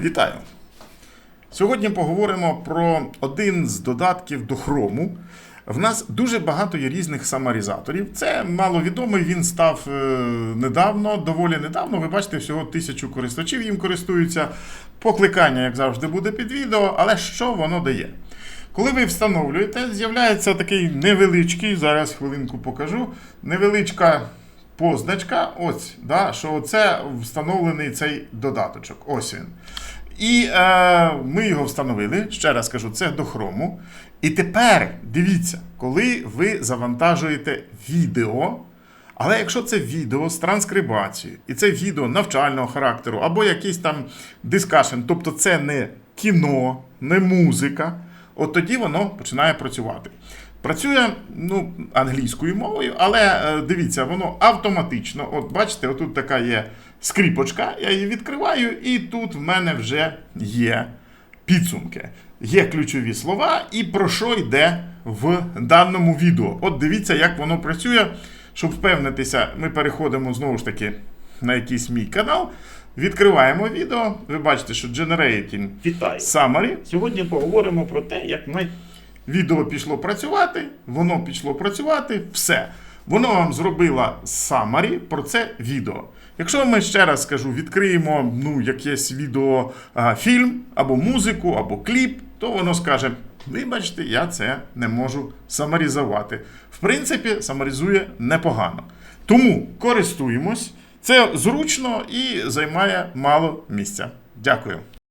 Вітаю! Сьогодні поговоримо про один з додатків до хрому. В нас дуже багато є різних саморізаторів. Це маловідомий, він став е, недавно, доволі недавно. Ви бачите, всього тисячу користувачів їм користуються. Покликання, як завжди, буде під відео, але що воно дає? Коли ви встановлюєте, з'являється такий невеличкий, зараз хвилинку покажу, невеличка позначка, ось, да, що це встановлений цей додаточок. Ось він. І е, ми його встановили. Ще раз кажу, це до хрому. І тепер дивіться, коли ви завантажуєте відео. Але якщо це відео з транскрибацією, і це відео навчального характеру, або якийсь там дискашн, тобто це не кіно, не музика, от тоді воно починає працювати. Працює ну, англійською мовою, але е, дивіться, воно автоматично. От бачите, отут така є скріпочка, я її відкриваю, і тут в мене вже є підсумки. Є ключові слова, і про що йде в даному відео. От дивіться, як воно працює. Щоб впевнитися, ми переходимо знову ж таки на якийсь мій канал. Відкриваємо відео. Ви бачите, що Generating Вітаю! Summary. Сьогодні поговоримо про те, як ми Відео пішло працювати, воно пішло працювати, все. Воно вам зробило summary про це відео. Якщо ми ще раз скажу, відкриємо ну, якесь відео, а, фільм, або музику, або кліп, то воно скаже: вибачте, я це не можу самарізувати. В принципі, самаризує непогано. Тому користуємось, це зручно і займає мало місця. Дякую.